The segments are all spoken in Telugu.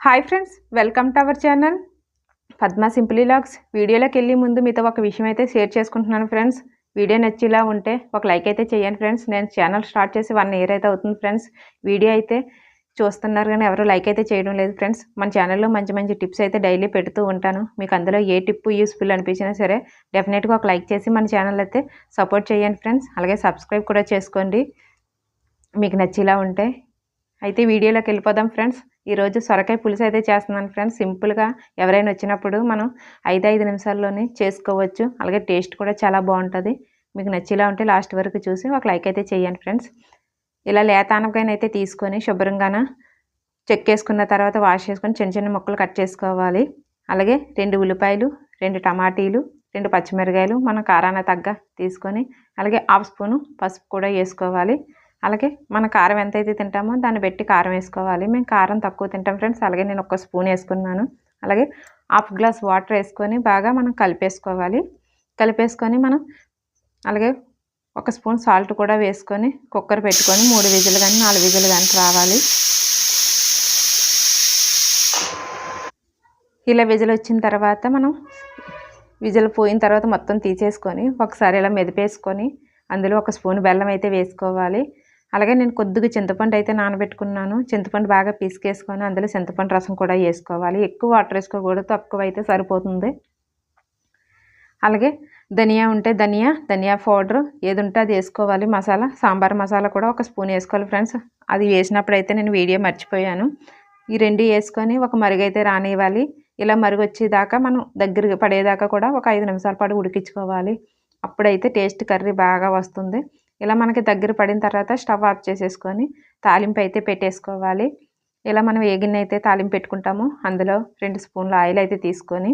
Hi friends welcome to our channel Padma simply logs వీడియోలోకి వెళ్ళి ముందు మీతో ఒక విషయం అయితే షేర్ చేసుకుంటున్నాను ఫ్రెండ్స్ వీడియో నచ్చేలా ఉంటే ఒక లైక్ అయితే చేయండి ఫ్రెండ్స్ నేను ఛానల్ స్టార్ట్ చేసి వన్ ఇయర్ అయితే అవుతుంది ఫ్రెండ్స్ వీడియో అయితే చూస్తున్నారు కానీ ఎవరు లైక్ అయితే చేయడం లేదు ఫ్రెండ్స్ మన ఛానల్లో మంచి మంచి టిప్స్ అయితే డైలీ పెడుతూ ఉంటాను మీకు అందులో ఏ టిప్ యూస్ఫుల్ అనిపించినా సరే డెఫినెట్గా ఒక లైక్ చేసి మన ఛానల్ అయితే సపోర్ట్ చేయండి ఫ్రెండ్స్ అలాగే సబ్స్క్రైబ్ కూడా చేసుకోండి మీకు నచ్చేలా ఉంటే అయితే వీడియోలోకి వెళ్ళిపోదాం ఫ్రెండ్స్. ఈరోజు సొరకాయ పులుసు అయితే చేస్తున్నాను ఫ్రెండ్స్. సింపుల్గా ఎవరైనా వచ్చినప్పుడు మనం ఐదు ఐదు నిమిషాల్లోనే చేసుకోవచ్చు. అలాగే టేస్ట్ కూడా చాలా బాగుంటుంది. మీకు నచ్చేలా ఉంటే లాస్ట్ వరకు చూసి ఒక లైక్ అయితే చేయండి ఫ్రెండ్స్. ఇలా లేతానకాయన అయితే తీసుకొని శుభ్రంగాన చెక్కేసుకున్న తర్వాత వాష్ చేసుకొని చిన్న చిన్న ముక్కలు కట్ చేసుకోవాలి. అలాగే రెండు ఉల్లిపాయలు రెండు టమాటీలు రెండు పచ్చిమిరకాయలు మనం కారాన తగ్గ తీసుకొని అలాగే హాఫ్ స్పూను పసుపు కూడా వేసుకోవాలి. అలాగే మన కారం ఎంతైతే తింటామో దాన్ని పెట్టి కారం వేసుకోవాలి. మేము కారం తక్కువ తింటాం ఫ్రెండ్స్. అలాగే నేను ఒక స్పూన్ వేసుకున్నాను. అలాగే హాఫ్ గ్లాస్ వాటర్ వేసుకొని బాగా మనం కలిపేసుకోవాలి. కలిపేసుకొని మనం అలాగే ఒక స్పూన్ సాల్ట్ కూడా వేసుకొని కుక్కర్ పెట్టుకొని మూడు విజులు కానీ నాలుగు విజులు కానీ రావాలి. ఇలా విజులు వచ్చిన తర్వాత మనం విజులు పోయిన తర్వాత మొత్తం తీసేసుకొని ఒకసారి ఇలా మెదిపేసుకొని అందులో ఒక స్పూన్ బెల్లం అయితే వేసుకోవాలి. అలాగే నేను కొద్దిగా చింతపండు అయితే నానబెట్టుకున్నాను. చింతపండు బాగా పీసుకేసుకొని అందులో చింతపండు రసం కూడా వేసుకోవాలి. ఎక్కువ వాటర్ వేసుకోకూడదు తక్కువ అయితే సరిపోతుంది. అలాగే ధనియా ఉంటే ధనియా ధనియా పౌడర్ ఏది ఉంటే అది వేసుకోవాలి. మసాలా సాంబార్ మసాలా కూడా ఒక స్పూన్ వేసుకోవాలి ఫ్రెండ్స్. అది వేసినప్పుడు అయితే నేను వీడియో మర్చిపోయాను. ఈ రెండు వేసుకొని ఒక మరుగైతే రానివ్వాలి. ఇలా మరుగు వచ్చేదాకా మనం దగ్గర పడేదాకా కూడా ఒక ఐదు నిమిషాల పాటు ఉడికించుకోవాలి. అప్పుడైతే టేస్ట్ కర్రీ బాగా వస్తుంది. ఇలా మనకి దగ్గర పడిన తర్వాత స్టవ్ ఆఫ్ చేసేసుకొని తాలింపు అయితే పెట్టేసుకోవాలి. ఇలా మనం ఏ గిన్నె అయితే తాలింపు పెట్టుకుంటామో అందులో రెండు స్పూన్ల ఆయిల్ అయితే తీసుకొని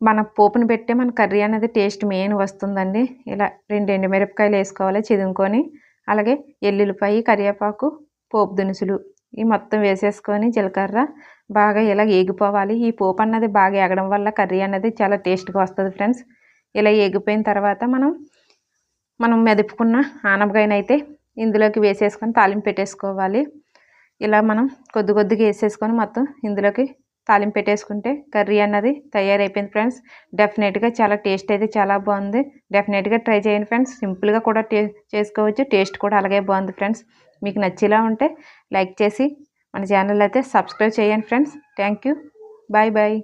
మన పోపుని పెట్టే మన కర్రీ అనేది టేస్ట్ మెయిన్ వస్తుందండి. ఇలా రెండు ఎండుమిరపకాయలు వేసుకోవాలి చిదుముకొని అలాగే ఎల్లుల్లిపాయ కరివేపాకు పోపు దినుసులు ఈ మొత్తం వేసేసుకొని జీలకర్ర బాగా ఇలా ఏగిపోవాలి. ఈ పోపు అన్నది బాగా ఎగడం వల్ల కర్రీ అనేది చాలా టేస్ట్గా వస్తుంది ఫ్రెండ్స్. ఇలా ఏగిపోయిన తర్వాత మనం మనం మెదుపుకున్న ఆనపకాయనైతే ఇందులోకి వేసేసుకొని తాలింపు పెట్టేసుకోవాలి. ఇలా మనం కొద్ది కొద్దిగా వేసేసుకొని మొత్తం ఇందులోకి తాలింపు పెట్టేసుకుంటే కర్రీ అన్నది తయారైపోయింది ఫ్రెండ్స్. డెఫినెట్గా చాలా టేస్ట్ అయితే చాలా బాగుంది. డెఫినెట్గా ట్రై చేయండి ఫ్రెండ్స్. సింపుల్గా కూడా టే చేసుకోవచ్చు. టేస్ట్ కూడా అలాగే బాగుంది ఫ్రెండ్స్. మీకు నచ్చేలా ఉంటే లైక్ చేసి మన ఛానల్ అయితే సబ్స్క్రైబ్ చేయండి friends. Thank you bye bye